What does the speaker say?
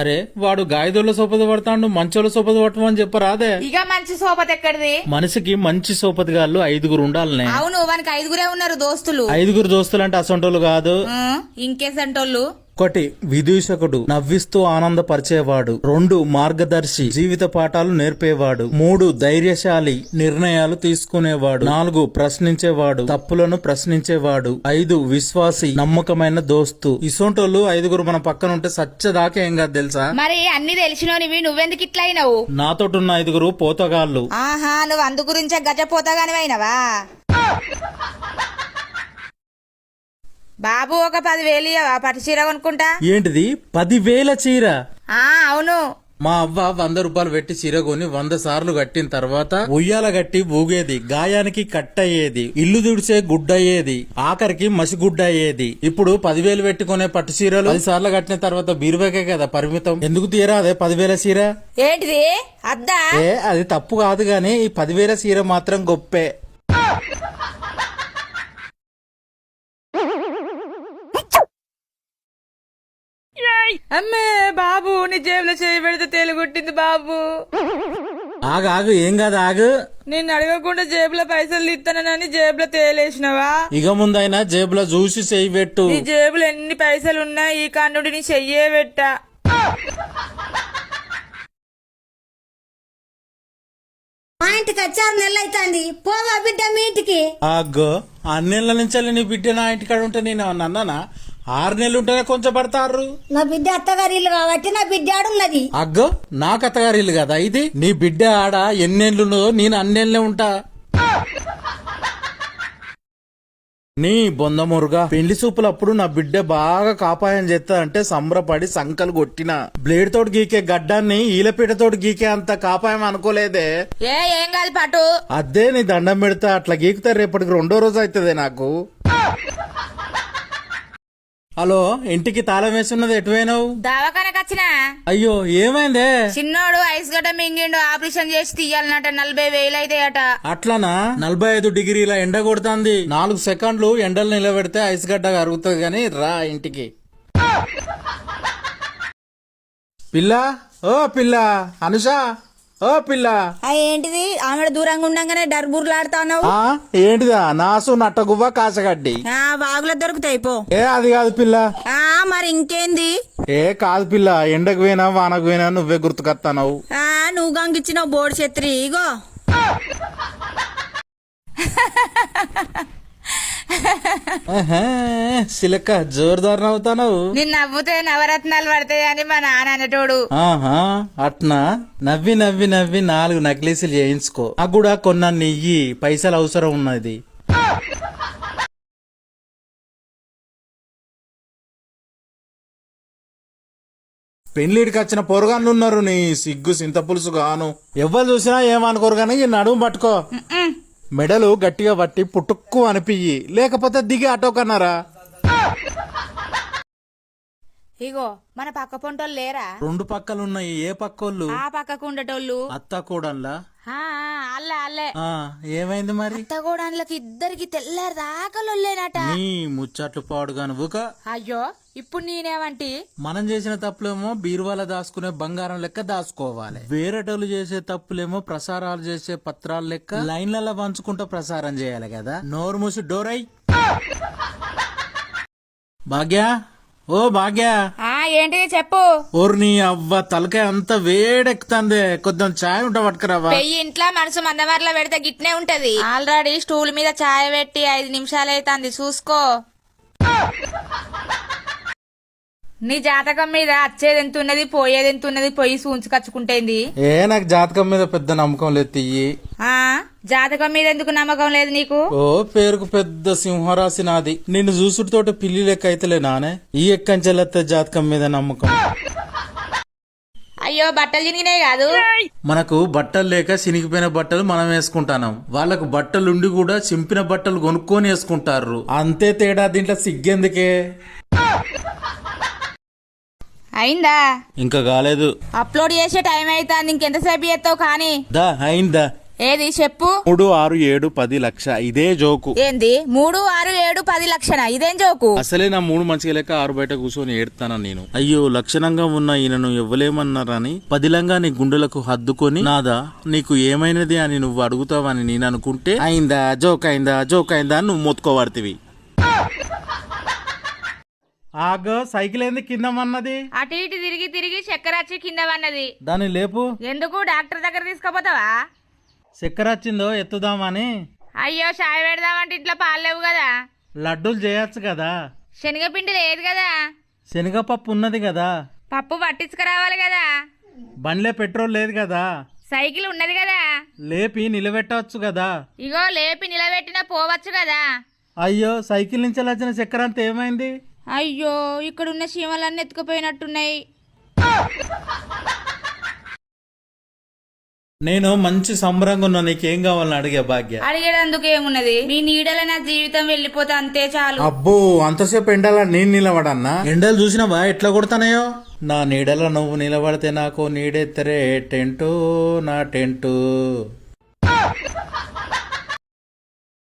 అరే వాడు గాయదుల సోపతి పడతాడు మంచోళ్ళ సోపతి పట్టమని చెప్పరాదే. ఇక మంచి సోపతి ఎక్కడిది? మనిషికి మంచి సోపతి గాళ్ళు ఐదుగురు ఉండాలనే. అవును వానికి ఐదుగురే ఉన్నారు దోస్తులు. ఐదుగురు దోస్తులంటే అసంటోళ్ళు కాదు. ఇంకేసంటోళ్ళు? ఒకటి విదూషకుడు నవ్విస్తూ ఆనందపరిచేవాడు. రెండు మార్గదర్శి జీవిత పాఠాలు నేర్పేవాడు. మూడు ధైర్యశాలి నిర్ణయాలు తీసుకునేవాడు. నాలుగు ప్రశ్నించేవాడు. తప్పులను ప్రశ్నించేవాడు. ఐదు విశ్వాసి నమ్మకమైన దోస్తు. ఇసొంటోళ్ళు ఐదుగురు మన పక్కన ఉంటే సచ్చదాకా ఏం కాదు తెలుసా? మరి అన్ని తెలిసినోనివి నువ్వెందుకు ఇట్లా అయినావు నాతోటున్న ఐదుగురు పోతగాళ్ళు. ఆహా నువ్వు అందు గురించే గజపోతాగాని అయినవా బాబు ఒక పదివేలు ఇయ్యవా? పట్టు చీర కొనుక్కుంటా? ఏంటిది? పదివేల చీర? ఆ అవును. మా అవ్వ వంద రూపాయలు పెట్టి చీర కొని వంద సార్లు కట్టిన తర్వాత ఉయ్యాల గట్టి ఊగేది గాయానికి కట్టయ్యేది ఇల్లు దుడిచే గుడ్డయ్యేది ఆఖరికి మసి గుడ్డ అయ్యేది ఇప్పుడు పదివేలు పెట్టుకునే పట్టు చీరలు పది సార్లు కట్టిన తర్వాత బీరువాకే కదా పరిమితం. ఎందుకు తీరా అదే పదివేల చీర? ఏంటిది? అద్దా? ఏ అది తప్పు కాదు గాని ఈ పదివేల చీర మాత్రం గొప్పే. అమ్మే బాబు నీ జేబులో చేయి పెడితే తేలిగొట్టింది బాబు. ఆగు ఆగు ఏం కాదు ఆగు. నిన్ను అడగకుండా జేబులో పైసలు ఇస్తానని జేబులో తేలేసినవా? ఇక ముందైనా జేబులో చూసి చేయి పెట్టు. నీ జేబులో ఎన్ని పైసలు ఉన్నా ఈ కన్నుడి నీ చెయ్యే పెట్టా. మా ఇంటికి వచ్చి ఆరు నెలలు అవుతుంది పోవా బిడ్డ మీ ఇంటికి? అగ్గో నెలల నుంచి నీ బిడ్డ నా ఇంటికాడ ఉంటే నేను ఏమన్నా అన్నానా? ఆరు నెలలు ఉంటేనే కొంచెం పడతారు. నా బిడ్డ అత్తగారి ఇల్లు కాబట్టి నా బిడ్డ ఆడున్నది అగ్గో నా కథగారి ఇల్లు కదా ఇది? నీ బిడ్డ ఆడ ఎన్నేళ్ళున్నదో నేను అన్నేళ్ళే ఉంటా. నీ బొందమురుగా పెళ్ళి సూపులప్పుడు నా బిడ్డ బాగా కాపాయం చేస్తా అంటే సంబరపడి సంకలు కొట్టిన. బ్లేడ్ తోటి గీకే గడ్డాన్ని ఈలపీట తోటి గీకే అంత కాపాయం అనుకోలేదే. ఏ ఏం కాదు పటు. అదే నీ దండం పెడతా అట్లా గీకుతా రేపటికి రెండో రోజు అవుతుంది నాకు. హలో ఇంటికి తాళం వేసున్నది ఎటువైనావు? దవాఖానకు వచ్చినా? అయ్యో ఏమైందే? చిన్నోడు ఐస్ గడ్డ మింగిండు ఆపరేషన్ చేసి తీయాలన్నట నలభై వేలు అవుతాయట అట్లనా? నలభై ఐదు డిగ్రీల ఎండ కొడుతుంది. నాలుగు సెకండ్లు ఎండలు నిలబెడితే ఐస్ గడ్డ కరుగుతుంది గాని రా ఇంటికి. పిల్ల? ఓ పిల్ల అనుష? ఓ పిల్ల. ఆ ఏంటిది? ఆమె దూరంగా ఉండంగానే డర్బుర్లాడుతావు ఆ ఏంటిదా? నాసు నట్టగువ్వ కాసగడ్డి. ఆ బాగులో దొరుకుతాయి పో. ఏ అది కాదు పిల్ల. ఆ మరి ఇంకేంది? ఏ కాదు పిల్ల. ఎండకు పోయినా వానకు పోయినా నువ్వే గుర్తుకొస్తావు ఆ నువ్వు గంగిచ్చినావు బోర్డు చెత్రి ఇగో. సిలక్క జోరుదారు నవ్వుతావు నిన్ను నవ్వుతే నవరత్నాలు పడతాయి అని మా నాన్న అనేటోడు. ఆహా అట్నా? నవ్వి నవ్వి నవ్వి నాలుగు నక్లీసులు చేయించుకో. ఆ కూడా కొన్న నెయ్యి పైసలు అవసరం ఉన్నది. పెళ్ళిడికి వచ్చిన పొరగాన్లు ఉన్నారు నీ సిగ్గు సింత పులుసు గాను. ఎవ్వరు చూసినా ఏమనుకోరు కానీ నడుము పట్టుకో. మెడలు గట్టిగా పట్టి పుట్టుక్కు అనిపియ్యి. లేకపోతే దిగి ఆటో కన్నారా ఇగో మన పక్క పొంటోళ్ళు లేరా? రెండు పక్కలున్నాయి. ఏ పక్కోళ్ళు? ఆ పక్కకు ఉండేటోళ్ళు. అత్త ఆ, ఆ, అల్లే అల్లే. ఆ, ఏమైంది మరి? అత్తగోడాన్లకి ఇద్దరికి తెల్లారి దాకలొల్లేనట నీ ముచ్చట్లు పాడుగా నువ్వుక. అయ్యో ఇప్పుడు నేనేమంటి? మనం చేసిన తప్పులేమో బీరువాల దాచుకునే బంగారం లెక్క దాచుకోవాలి. వేరేటోళ్ళు చేసే తప్పులేమో ప్రసారాలు చేసే పత్రాలు లెక్క లైన్లలో పంచుకుంటూ ప్రసారం చేయాలి కదా. నోరు మూసి డోరై భాగ్య? ఓ భాగ్య. ఆ ఏంటిది చెప్పు. ఓర్ నీ అవ్వ తలకాయ అంత వేడెక్కుతుంది. కొద్దిగా ఛాయ్ ఉంట పట్టుకురావా? పెయ్యి ఇంట్లో మనసు మందవర్లో పెడితే గిట్నే ఉంటది. ఆల్రెడీ స్టూల్ మీద చాయ్ పెట్టి ఐదు నిమిషాలు అవుతుంది చూసుకో. నీ జాతకం మీద వచ్చేది ఎంత ఉన్నది పోయేది ఎంత ఉన్నది పొయ్యి సూంచుకచ్చుకుంటేంది ఏ నాకు జాతకం మీద పెద్ద నమ్మకం లేదు తియ్యి. ఆ జాతకం మీద ఎందుకు నమ్మకం లేదు నీకు? ఓ పేరుకు పెద్ద సింహరాశి నాది. నిన్ను చూసుడుతోటి పిల్లి లెక్క అయితేలే నానే. ఈ ఎక్కంచెలెత్తే జాతకం మీద నమ్మకం. అయ్యో బట్టలు చినిగినాయి కాదు. మనకు బట్టలు లేక చినిగిపోయిన బట్టలు మనం వేసుకుంటాం వాళ్ళకు బట్టలుండి కూడా చింపిన బట్టలు కొనుక్కొని వేసుకుంటారు అంతే తేడా దీంట్లో సిగ్గెందుకే? అయిందా? ఇంకా కాలేదు. అప్లోడ్ చేసే టైం అవుతుంది ఇంకెంతసేపు చేస్తావు కానీ? దా అయిందా? ఏది చెప్పు. మూడు ఆరు ఏడు పది లక్ష. ఇదే జోకు. ఏంది? మూడు ఆరు ఏడు పది లక్షణ ఇదేం జోకు? అసలే నా మూడు మంచిగా లేక ఆరు బయట కూర్చొని ఏడుతాను నేను? అయ్యో లక్షణంగా ఉన్న ఈయనను ఇవ్వలేమన్నారని పదిలంగా నీ గుండెలకు హద్దుకొని నాదా నీకు ఏమైనది అని నువ్వు అడుగుతావని నేను అనుకుంటే అయిందా జోక్ అయిందా జోక్ అయిందా అని నువ్వు మొత్తుకోవాడుతివి ఆగో సైకిల్ ఏంది కింద అన్నది అటు ఇటు తిరిగి తిరిగి చక్కెర వచ్చి కింద పన్నది దాన్ని లేపు. ఎందుకు డాక్టర్ దగ్గర తీసుకుపోతావా? చక్కెర వచ్చిందో ఎత్తుదామని. అయ్యో చాయ్ పెడదామంటే ఇంట్లో పాలు లేవు కదా. లడ్డూలు చేయొచ్చు కదా. శనగపిండి లేదు కదా. శనగపప్పు ఉన్నది కదా. పప్పు పట్టించుకురావాలి కదా. బండ్లే పెట్రోల్ లేదు కదా. సైకిల్ ఉన్నది కదా. లేపి నిలబెట్టవచ్చు కదా. ఇగో లేపి నిలబెట్టిన పోవచ్చు కదా. అయ్యో సైకిల్ నుంచి వచ్చిన చక్కెర అంతా ఏమైంది? అయ్యో ఇక్కడున్న చీమలన్నీ ఎత్తుకుపోయినట్టున్నాయి. నేను మంచి సంబరంగా ఉన్నా నీకేం కావాలని అడిగే భాగ్య. అడిగేటందుకు ఏమున్నది? మీ నీడల నా జీవితం వెళ్ళిపోతే అంతే చాలు. అబ్బో అంతసేపు ఎండలా నేను నిలబడన్నా? ఎండలు చూసినావా ఎట్లా కొడతానయో నా నీడలో నువ్వు నిలబడితే నాకు నీడెత్తరే టెంటు నా టెంటు.